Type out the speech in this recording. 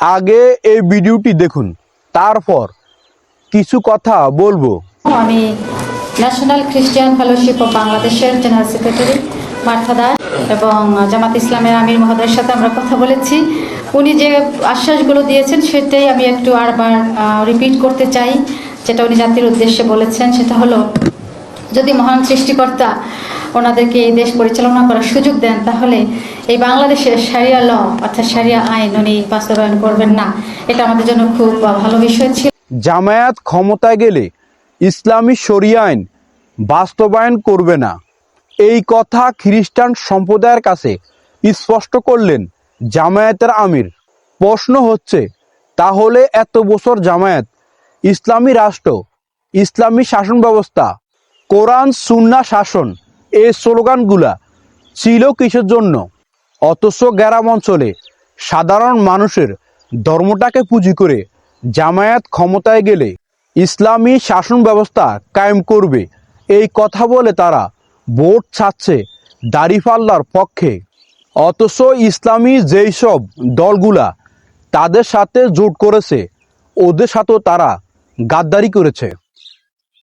আগে এই ভিডিওটি দেখুন। তারপর কিছু কথা বলব। আমি ন্যাশনাল খ্রিস্টিয়ান ফেলোশিপ অফ বাংলাদেশের জেনারেল সেক্রেটারি মার্থা দাস এবং জামাত ইসলামের আমির মহোদয়ের সাথে আমরা কথা বলেছি। উনি যে আশ্বাসগুলো দিয়েছেন, সেটাই আমি একটু আরবার রিপিট করতে চাই। যেটা উনি জাতির উদ্দেশ্যে বলেছেন, সেটা হলো, যদি মহান সৃষ্টিকর্তা ওনাদেরকে এই দেশ পরিচালনা করার সুযোগ দেন, তাহলে এই বাংলাদেশের সারিয়া ল, অর্থাৎ সারিয়া আইন, উনি বাস্তবায়ন করবেন না। এটা আমাদের জন্য খুব ভালো বিষয় ছিল। জামায়াত ক্ষমতায় গেলে ইসলামী শরিয়া আইন বাস্তবায়ন করবে না। এই কথা খ্রিস্টান সম্প্রদায়ের কাছে স্পষ্ট করলেন জামায়াতের আমির। প্রশ্ন হচ্ছে, তাহলে এত বছর জামায়াত ইসলামী রাষ্ট্র, ইসলামী শাসন ব্যবস্থা কোরআন সুন্না শাসন এই স্লোগানগুলা ছিল কিসের জন্য? অথচ গ্রাম অঞ্চলে সাধারণ মানুষের ধর্মটাকে পুঁজি করে জামায়াত ক্ষমতায় গেলে ইসলামী শাসন ব্যবস্থা কায়েম করবে। এই কথা বলে তারা ভোট ছাড়ছে দাড়িপাল্লার পক্ষে। অথচ ইসলামী যেই সব দলগুলা তাদের সাথে জোট করেছে, ওদের সাথেও তারা গাদ্দারি করেছে।